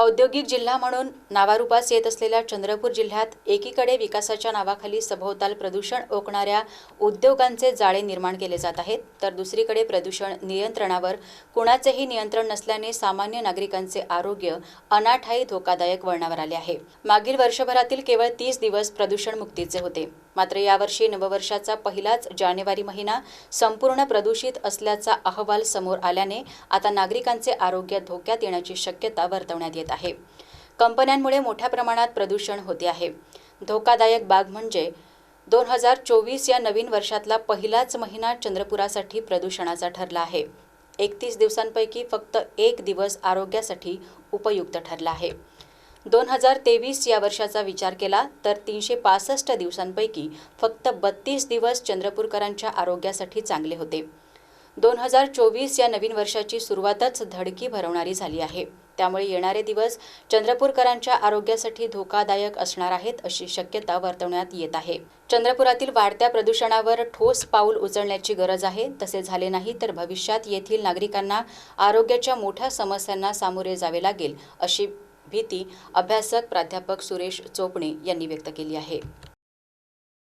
औद्योगिक जिल्हा म्हणून नावारूपास येत असलेल्या चंद्रपूर जिल्ह्यात एकीकडे विकासाच्या नावाखाली सभोवताल प्रदूषण ओकणाऱ्या उद्योगांचे जाळे निर्माण केले जात आहेत तर दुसरीकडे प्रदूषण नियंत्रणावर कुणाचेही नियंत्रण नसल्याने सामान्य नागरिकांचे आरोग्य अनाठाई धोकादायक वळणावर आले आहे. मागील वर्षभरातील केवळ तीस दिवस प्रदूषण मुक्तीचे होते. मात्र यावर्षी नववर्षाचा पहिलाच जानेवारी महिना संपूर्ण प्रदूषित असल्याचा अहवाल समोर आल्याने आता नागरिकांचे आरोग्य धोक्यात येण्याची शक्यता वर्तवण्यात येत आहे. कंपन्यांमुळे मोठ्या प्रमाणात प्रदूषण होते आहे. धोकादायक बाग म्हणजे दोन हजार चोवीस या नवीन वर्षातला पहिलाच महिना चंद्रपुरासाठी प्रदूषणाचा ठरला आहे. एकतीस दिवसांपैकी फक्त एक दिवस आरोग्यासाठी उपयुक्त ठरला आहे. दोन हजार तेवीस या वर्षाचा विचार केला तर तीनशे पासष्ट दिवसांपैकी फक्त बत्तीस दिवस चंद्रपूरकरांच्या आरोग्यासाठी चांगले होते. दोन हजार चोवीस या नवीन वर्षाची सुरुवातच धडकी भरवणारी झाली आहे. त्यामुळे येणारे दिवस चंद्रपूरकरांच्या आरोग्यासाठी धोकादायक असणार आहेत अशी शक्यता वर्तवण्यात येत आहे. चंद्रपुरातील वाढत्या प्रदूषणावर ठोस पाऊल उचलण्याची गरज आहे. तसे झाले नाही तर भविष्यात येथील नागरिकांना आरोग्याच्या मोठ्या समस्यांना सामोरे जावे लागेल अशी भीती अभ्यासक प्राध्यापक सुरेश चोपणे यांनी व्यक्त केली आहे.